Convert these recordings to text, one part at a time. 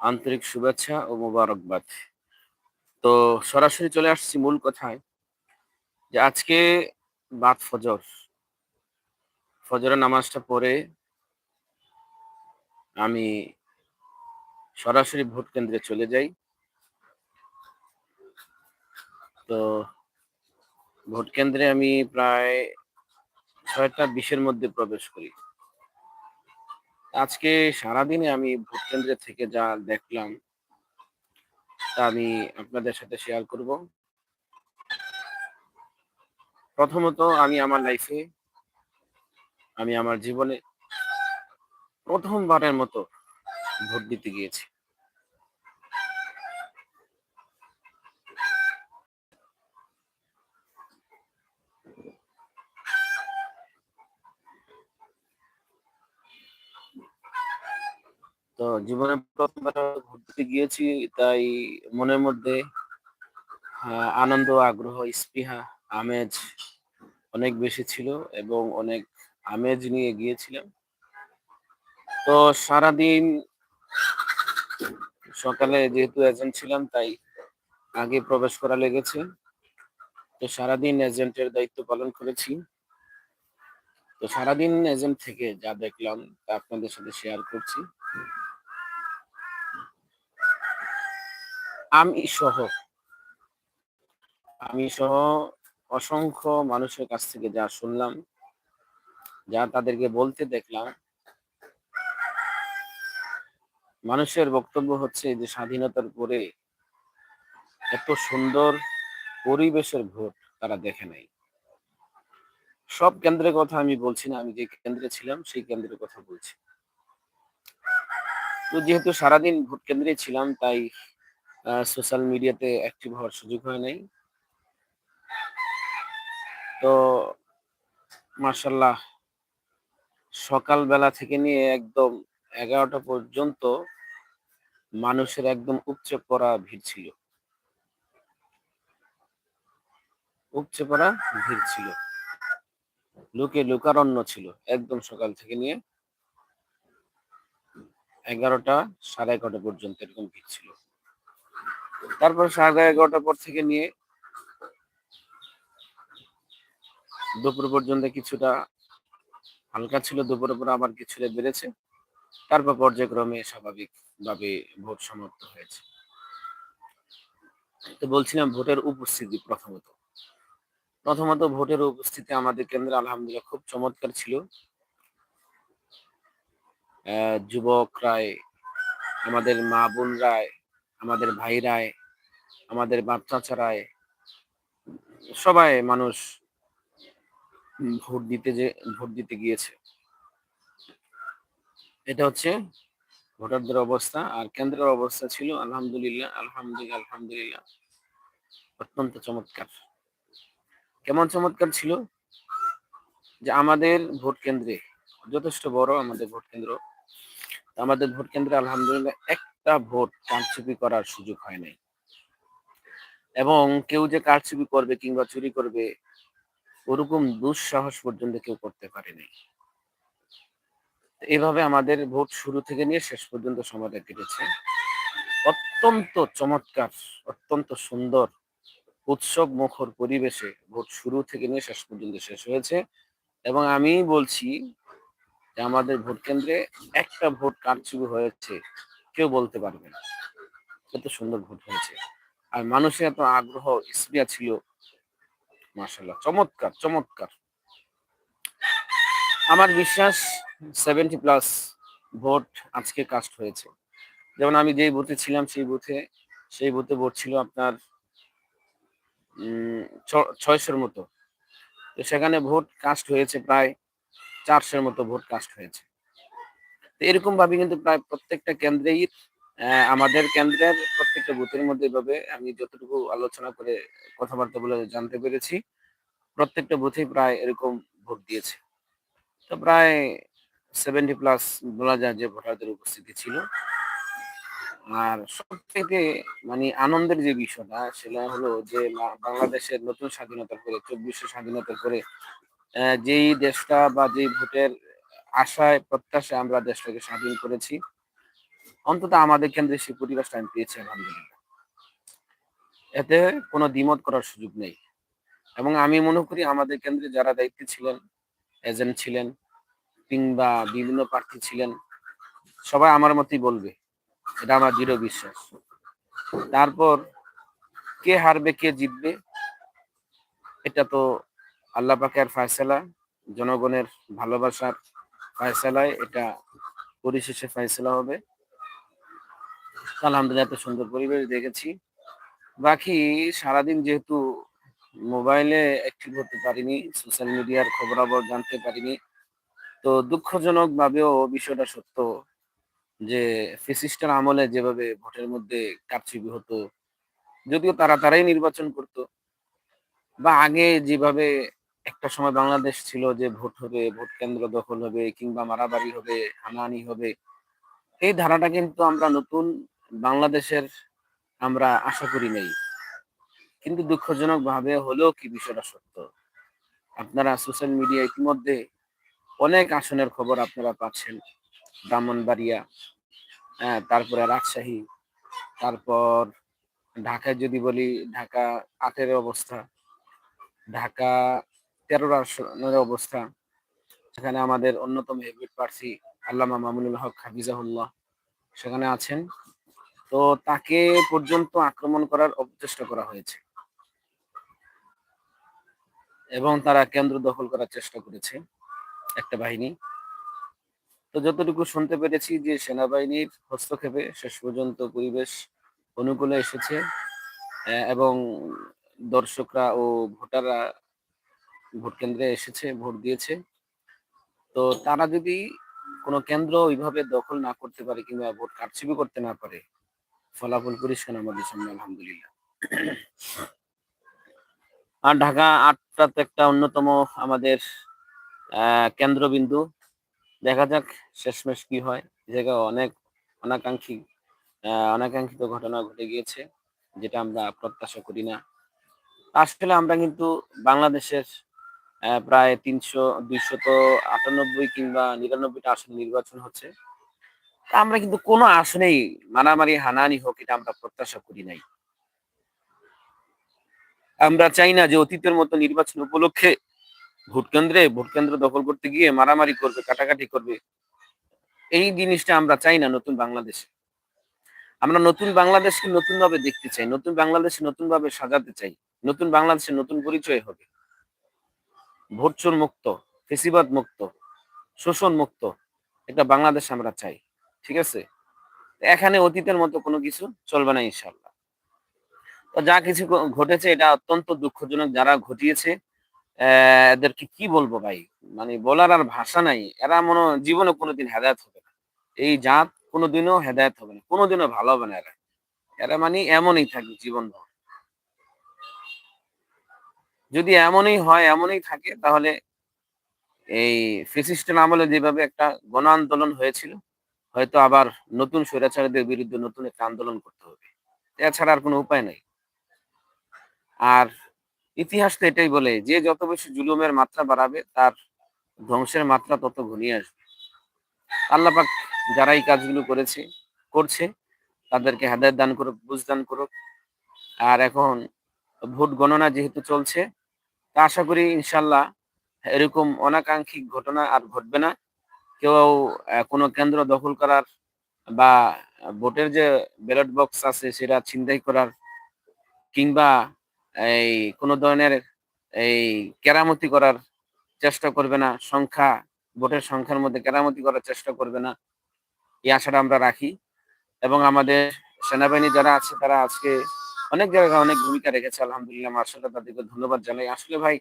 আন্তরিক শুভেচ্ছা ও মোবারকবাদ। তো সরাসরি চলে আসছি মূল কথায় যে আজকে বাদ ফজর। ফজরের নামাজটা পড়ে আমি সরাসরি ভোট কেন্দ্রে চলে যাই। তো ভোট কেন্দ্রে আমি প্রায় ছয়টা বিশের মধ্যে প্রবেশ করি। আজকে সারাদিনে আমি ভোট কেন্দ্রে থেকে যা দেখলাম, তা আমি আপনাদের সাথে শেয়ার করব। প্রথমত আমি আমার লাইফে আমি আমার জীবনে প্রথমবারের মতো ভোট দিতে গিয়েছি। তো জীবনে প্রথমবার ঘুরতে গিয়েছি, তাই মনের মধ্যে আনন্দ, আগ্রহ, স্পৃহা, আমেজ অনেক বেশি ছিল এবং অনেক আমেজ নিয়ে গিয়েছিলাম। তো সারাদিন সকালে যেহেতু এজেন্ট ছিলাম, তাই আগে প্রবেশ করা লেগেছে। তো সারাদিন এজেন্টের দায়িত্ব পালন করেছি। তো সারাদিন এজেন্ট থেকে যা দেখলাম, তা আপনাদের সাথে শেয়ার করছি। আমি সহ। আমি সহ অসংখ্য মানুষের কাছ থেকে যা শুনলাম, যা তাদেরকে বলতে দেখলাম, মানুষের বক্তব্য হচ্ছে যে স্বাধীনতার পরে এত সুন্দর পরিবেশের ভোট তারা দেখে নাই। সব কেন্দ্রের কথা আমি বলছি না, আমি যে কেন্দ্রে ছিলাম সেই কেন্দ্রের কথা বলছি। তো যেহেতু সারাদিন ভোট কেন্দ্রে ছিলাম, তাই সোশ্যাল মিডিয়াতে অ্যাক্টিভ হওয়ার সুযোগ হয় নাই। তো মার্শাল্লাহ সকালবেলা থেকে নিয়ে একদম এগারোটা পর্যন্ত মানুষের একদম উপচে পড়া ভিড় ছিল। উপচে পড়া ভিড় ছিল। লোকে লোকারণ্য ছিল একদম সকাল থেকে নিয়ে এগারোটা সাড়ে এগারোটা পর্যন্ত এরকম ভিড় ছিল। তারপর সাড়ে এগারোটার পর থেকে নিয়ে দুপুর পর্যন্ত কিছুটা হালকা ছিল, দুপুরের পর আবার কিছুটা বেড়েছে। তারপর পর্যায়ক্রমে স্বাভাবিকভাবে ভোট সমাপ্ত হয়েছে। তো বলছিলাম ভোটের উপস্থিতি প্রথমত। প্রথমত ভোটের উপস্থিতি আমাদের কেন্দ্রে আলহামদুলিল্লাহ খুব চমৎকার ছিল। যুবকরায় আমাদের মা বোনরায় আমাদের ভাইরায়, আমাদের বাচ্চাচারায়, সবাই মানুষ ভোট দিতে যে, ভোট দিতে গিয়েছে। এটা হচ্ছে ভোটারদের অবস্থা, আর কেন্দ্রের অবস্থা ছিল আলহামদুলিল্লাহ আলহামদুলিল্লাহ আলহামদুলিল্লাহ। অত্যন্ত চমৎকার। কেমন চমৎকার ছিল? যে আমাদের ভোট কেন্দ্রে, যথেষ্ট বড় আমাদের ভোট কেন্দ্র। আমাদের ভোট কেন্দ্রে আলহামদুলিল্লাহ একটা ভোট কারচুপি করার সুযোগ হয় নাই। এবং কেউ যে কারচুপি করবে কিংবা চুরি করবে, ওরকম দুঃসাহস পর্যন্ত কেউ করতে পারেনি এভাবে আমাদের ভোট শুরু থেকে নিয়ে শেষ পর্যন্ত সময়টা কেটেছে। অত্যন্ত চমৎকার, অত্যন্ত সুন্দর, উৎসব মুখর পরিবেশে ভোট শুরু থেকে নিয়ে শেষ পর্যন্ত শেষ হয়েছে। এবং আমি বলছি যে আমাদের ভোট কেন্দ্রে একটা ভোট কারচুপি হয়েছে। কেউ বলতে পারবে না। এত সুন্দর ভোট হয়েছে। আর মানুষের এত আগ্রহ স্প্রিয়া ছিল মাসাল্লাহ চমৎকার চমৎকার। আমার বিশ্বাস সেভেন্টি প্লাস ভোট আজকে কাস্ট হয়েছে। যেমন আমি যেই বুথে ছিলাম, সেই বুথে সেই বুথে ভোট ছিল আপনার ছয়শোর মতো। তো সেখানে ভোট কাস্ট হয়েছে প্রায় চারশোর মতো ভোট কাস্ট হয়েছে। এরকম ভাবে কিন্তু প্রায় প্রত্যেকটা কেন্দ্রেই আমাদের কেন্দ্রের প্রত্যেকটা বুথের মধ্যে এভাবে আমি যতটুকু আলোচনা করে কথাবার্তা বলে জানতে পেরেছি, প্রত্যেকটা বুথেই প্রায় এরকম ভোট দিয়েছে। তো প্রায় সেভেন্টি প্লাস বলা যায় যে ভোটারদের উপস্থিতি ছিল। আর সব থেকে মানে আনন্দের যে বিষয়টা সেটা হলো যে বাংলাদেশের নতুন স্বাধীনতার পরে, চব্বিশে স্বাধীনতার পরে যেই দেশটা বা যেই ভোটের আশায়, প্রত্যাশায় আমরা দেশটাকে স্বাধীন করেছি। অন্তত আমাদের কেন্দ্রে সেই পরিবেশটা আমি পেয়েছি আলহামদুলিল্লাহ। এতে কোনো দ্বিমত করার সুযোগ নেই। এবং আমি মনে করি আমাদের কেন্দ্রে যারা দায়িত্বে ছিলেন, এজেন্ট ছিলেন, কিংবা বিভিন্ন প্রার্থী ছিলেন, সবাই আমার মতোই বলবে, এটা আমার দৃঢ় বিশ্বাস। তারপর কে হারবে, কে জিতবে, এটা তো আল্লাহ পাকের ফায়সালা, জনগণের ভালোবাসার ফায়সালায় এটা পরিশেষে ফায়সালা হবে। আলহামদুলিল্লাহ, এত সুন্দর পরিবেশ দেখেছি। বাকি সারাদিন যেহেতু মোবাইলে অ্যাক্টিভ হতে পারিনি, সোশ্যাল মিডিয়ার খবরাবর জানতে পারিনি, তো দুঃখজনক ভাবেও বিষয়টা সত্য যে ফেসিস্টার আমলে যেভাবে ভোটের মধ্যে কারচুপি হতো, যদিও তারা তারাই নির্বাচন করত, বা আগে যেভাবে একটা সময় বাংলাদেশ ছিল যে ভোট হবে, ভোট কেন্দ্র দখল হবে, কিংবা মারামারি হবে, হানাহানি হবে। এই ধারাটা কিন্তু আমরা নতুন বাংলাদেশের আমরা আশা করি নাই। কিন্তু দুঃখজনক ভাবে হলেও কি বিষয়টা সত্য? আপনারা সোশ্যাল মিডিয়া ইতিমধ্যে অনেক আসনের খবর আপনারা পাচ্ছেন। ব্রাহ্মণবাড়িয়া হ্যাঁ তারপরে রাজশাহী, তারপর ঢাকায় যদি বলি, ঢাকা আটের অবস্থা। ঢাকা তেরোর আসনের অবস্থা সেখানে আমাদের অন্যতম হেভিট প্রার্থী আল্লামা মামুনুল হক হাফিজাহুল্লাহ সেখানে আছেন। তো তাকে পর্যন্ত আক্রমণ করার অপচেষ্টা করা হয়েছে এবং তারা কেন্দ্র দখল করার চেষ্টা করেছে একটা বাহিনী। তো যতটুকু শুনতে পেরেছি যে সেনাবাহিনীর হস্তক্ষেপে শেষ পর্যন্ত পরিবেশ অনুকূলে এসেছে এবং দর্শকরা ও ভোটাররা ভোট কেন্দ্রে এসেছে, ভোট দিয়েছে। তো তারা যদি কোনো কেন্দ্র ওইভাবে দখল না করতে পারে কিংবা ভোট কারচুপি করতে না পারে, ফলাফল পরিষ্কার আমাদের সামনে, আলহামদুলিল্লাহ। আর ঢাকা আটটাতে একটা অন্যতম আমাদের কেন্দ্রবিন্দু। দেখা যাক শেষমেশ কি হয়। জায়গায় অনেক অনাকাঙ্ক্ষী অনাকাঙ্ক্ষিত ঘটনা ঘটে গিয়েছে, যেটা আমরা প্রত্যাশা করি না। আসলে আমরা কিন্তু বাংলাদেশের প্রায় তিনশো দুইশত আটানব্বই কিংবা নিরানব্বইটা আসন নির্বাচন হচ্ছে। তা আমরা কিন্তু কোনো আসনেই মারামারি, হানাহানি হোক, এটা আমরা প্রত্যাশা করি নাই। আমরা চাই না যে অতীতের মতো নির্বাচন উপলক্ষে ভোট কেন্দ্রে, ভোট কেন্দ্র দখল করতে গিয়ে মারামারি করবে, কাটাকাটি করবে। এই জিনিসটা আমরা চাই না নতুন বাংলাদেশে। আমরা নতুন বাংলাদেশকে নতুন ভাবে দেখতে চাই, নতুন বাংলাদেশে নতুন ভাবে সাজাতে চাই, নতুন বাংলাদেশে নতুন পরিচয় হবে। ভোট চোর মুক্ত, ফেসিবাদ মুক্ত, শোষণ মুক্ত, একটা বাংলাদেশ আমরা চাই, ঠিক আছে? এখানে অতীতের মতো কোনো কিছু চলবে না ইনশাল্লাহ তো যা কিছু ঘটেছে এটা অত্যন্ত দুঃখজনক যারা ঘটিয়েছে এদেরকে কি বলব ভাই? মানে বলার আর ভাষা নাই, এরা মনে জীবনে কোনোদিন হেদায়ত হবে না। এই জাত কোনোদিনও হেদায়ত হবে না, কোনোদিনও ভালো হবে না এরা। এরা মানে এমনই থাকবে জীবন যদি এমনই হয়, এমনই থাকে, তাহলে এই ফেসিস্টের আমলে যেভাবে একটা গণ আন্দোলন হয়েছিল, হয়তো আবার নতুন স্বৈরাচারীদের বিরুদ্ধে নতুন একটা আন্দোলন করতে হবে। এছাড়া আর কোনো উপায় নাই। আর ইতিহাস তো এটাই বলে, যে যত বেশি জুলুমের মাত্রা বাড়াবে, তার ধ্বংসের মাত্রা তত ঘনিয়ে আসবে। আল্লাপাক যারা এই কাজগুলো করেছে, করছে, তাদেরকে হেদায়ত দান করুক বুঝ দান করুক। আর এখন ভোট গণনা যেহেতু চলছে তা আশা করি ইনশাল্লাহ এরকম অনাকাঙ্ক্ষিক ঘটনা আর ঘটবে না। কেউ কোনো কেন্দ্র দখল করার বা ভোটের যে ব্যালট বক্স আছে সেটা ছিনতাই করার কিংবা এই কোনো ধরনের এই কেরামতি করার চেষ্টা করবে না, সংখ্যা, ভোটের সংখ্যার মধ্যে কেরামতি করার চেষ্টা করবে না, এই আশাটা আমরা রাখি। এবং আমাদের সেনাবাহিনী যারা আছে তারা আজকে অনেক জায়গায় অনেক ভূমিকা রেখেছে, আলহামদুলিল্লাহ মার্শাল্লাহ তাদেরকে ধন্যবাদ জানাই। আসলে ভাই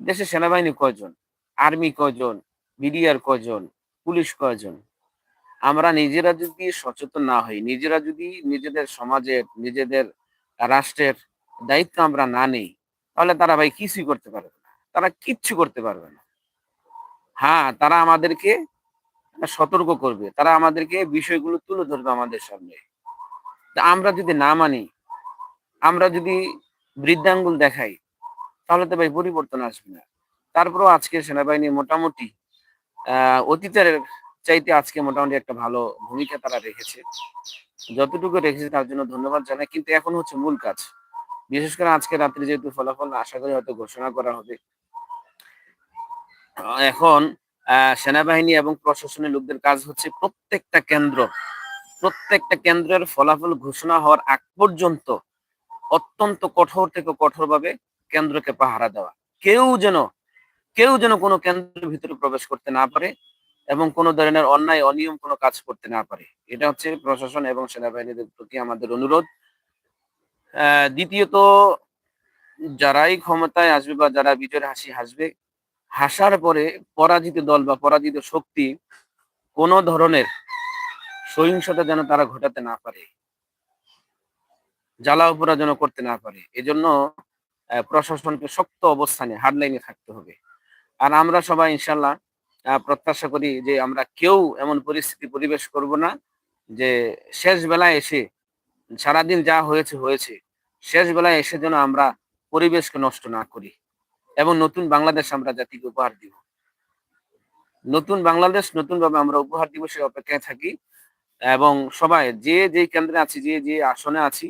দেশে সেনাবাহিনী কয়জন? আর্মি কয়জন? বিডিআর কয়জন? পুলিশ কয়জন? আমরা নিজেরা যদি সচেতন না হই, নিজেরা যদি নিজেদের সমাজের, নিজেদের রাষ্ট্রের দায়িত্ব আমরা না নেই, তাহলে তারা ভাই কিছুই করতে পারবে না। তারা কিচ্ছু করতে পারবে না। হ্যাঁ তারা আমাদেরকে সতর্ক করবে, তারা আমাদেরকে বিষয়গুলো তুলে ধরবে আমাদের সামনে। আমরা যদি না মানি আমরা যদি বৃদ্ধাঙ্গুল দেখাই, তাহলে তো ভাই পরিবর্তন আসবে না। তারপরেও আজকে সেনাবাহিনী মোটামুটি, আহ, অতীতের চাইতে আজকে মোটামুটি একটা ভালো ভূমিকা তারা রেখেছে। যতটুকু রেখেছে তার জন্য ধন্যবাদ জানাই, কিন্তু এখন হচ্ছে মূল কাজ। বিশেষ করে আজকে রাত্রে যেহেতু ফলাফল আশা করি হয়তো ঘোষণা করা হবে। এখন সেনাবাহিনী এবং প্রশাসনের লোকদের কাজ হচ্ছে প্রত্যেকটা কেন্দ্র, প্রত্যেকটা কেন্দ্রের ফলাফল ঘোষণা হওয়ার আগ পর্যন্ত অত্যন্ত কঠোর থেকে কঠোরভাবে কেন্দ্রকে পাহারা দেওয়া। কেউ যেন কেউ যেন কোনো কেন্দ্রের ভিতরে প্রবেশ করতে না পারে এবং কোনো ধরনের অন্যায়, অনিয়ম কোনো কাজ করতে না পারে। এটা হচ্ছে প্রশাসন এবং সেনাবাহিনীদের প্রতি আমাদের অনুরোধ। দ্বিতীয়ত, যারাই ক্ষমতায় আসবে বা যারা বিজয়ের হাসি হাসবে, হাসার পরে পরাজিত দল বা পরাজিত শক্তি কোনো ধরনের সহিংসতা যেন তারা ঘটাতে না পারে। জ্বালা উপরা যেন করতে না পারে। এজন্য প্রশাসনকে শক্ত অবস্থানে হার্ডলাইনে থাকতে হবে। আর আমরা সবাই ইনশাল্লাহ প্রত্যাশা করি যে আমরা কেউ এমন পরিস্থিতি পরিবেশ করব না যে শেষ বেলায় এসে, সারাদিন যা হয়েছে হয়েছে। শেষ বেলায় এসে যেন আমরা পরিবেশকে নষ্ট না করি এবং নতুন বাংলাদেশ আমরা জাতিকে উপহার দিব। নতুন বাংলাদেশ নতুন ভাবে আমরা উপহার দিব, সে অপেক্ষায় থাকি। এবং সবাই, যে যে কেন্দ্রে আছি, যে যে আসনে আছি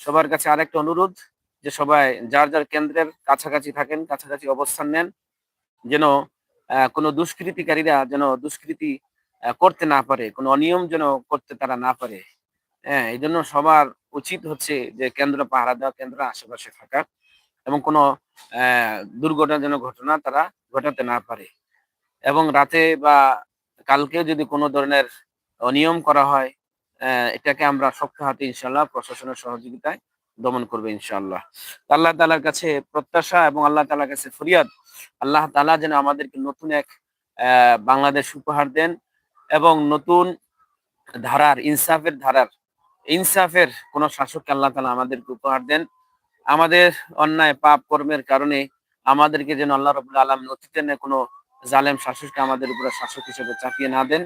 সবার কাছে আরেকটা অনুরোধ যে সবাই যার যার কেন্দ্রের কাছাকাছি থাকেন, কাছাকাছি অবস্থান নেন, যেন কোনো দুষ্কৃতিকারীরা যেন দুষ্কৃতি করতে না পারে, কোনো অনিয়ম যেন করতে তারা না পারে। হ্যাঁ এই জন্য সবার উচিত হচ্ছে যে কেন্দ্র পাহারা দেওয়া, কেন্দ্র আশেপাশে থাকা এবং কোনো, আহ, দুর্ঘটনা যেন ঘটনা তারা ঘটাতে না পারে। এবং রাতে বা কালকে যদি কোনো ধরনের অনিয়ম করা হয় এটাকে আমরা শক্ত হাতে ইনশাল্লাহ প্রশাসনের সহযোগিতায় দমন করবে ইনশাল্লাহ আল্লাহ তালার কাছে প্রত্যাশা এবং আল্লাহ তালার কাছে ফরিয়াদ। আল্লাহ তালা যেন আমাদেরকে নতুন এক বাংলাদেশ উপহার দেন এবং নতুন ধারার, ইনসাফের ধারার, ইনসাফের কোন শাসককে আল্লাহ তালা আমাদেরকে উপহার দেন। আমাদের অন্যায়, পাপ কর্মের কারণে আমাদেরকে যেন আল্লাহ রবুল আলম ন্যায় কোনো জালেম শাসককে আমাদের উপরে শাসক হিসেবে চাপিয়ে না দেন।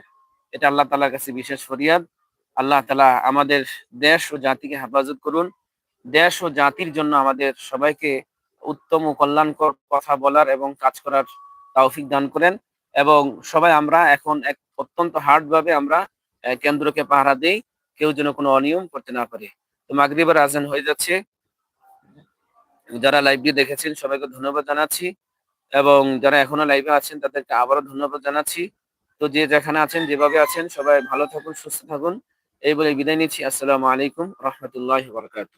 এটা আল্লাহ তালার কাছে বিশেষ ফরিয়াদ। আল্লাহ তালা আমাদের দেশ ও জাতিকে হেফাজত করুন। দেশ ও জাতির জন্য আমাদের সবাইকে উত্তম ও কল্যাণকর কথা বলার এবং কাজ করার তৌফিক দান করেন এবং সবাই আমরা এখন এক অত্যন্ত হার্ড ভাবে আমরা কেন্দ্রকে পাহারা দেই, কেউ যেন কোনো অনিয়ম করতে না পারে। তো মাগরিবার আজান হয়ে যাচ্ছে। যারা লাইভটি দেখেছেন, সবাইকে ধন্যবাদ জানাচ্ছি এবং যারা এখনও লাইভে আছেন, তাদেরকে আবারও ধন্যবাদ জানাচ্ছি। তো যে যেখানে আছেন, যেভাবে আছেন, সবাই ভালো থাকুন, সুস্থ থাকুন। এই বলে বিদায় নিচ্ছি। আসসালামু আলাইকুম রহমতুল্লাহ বরকাত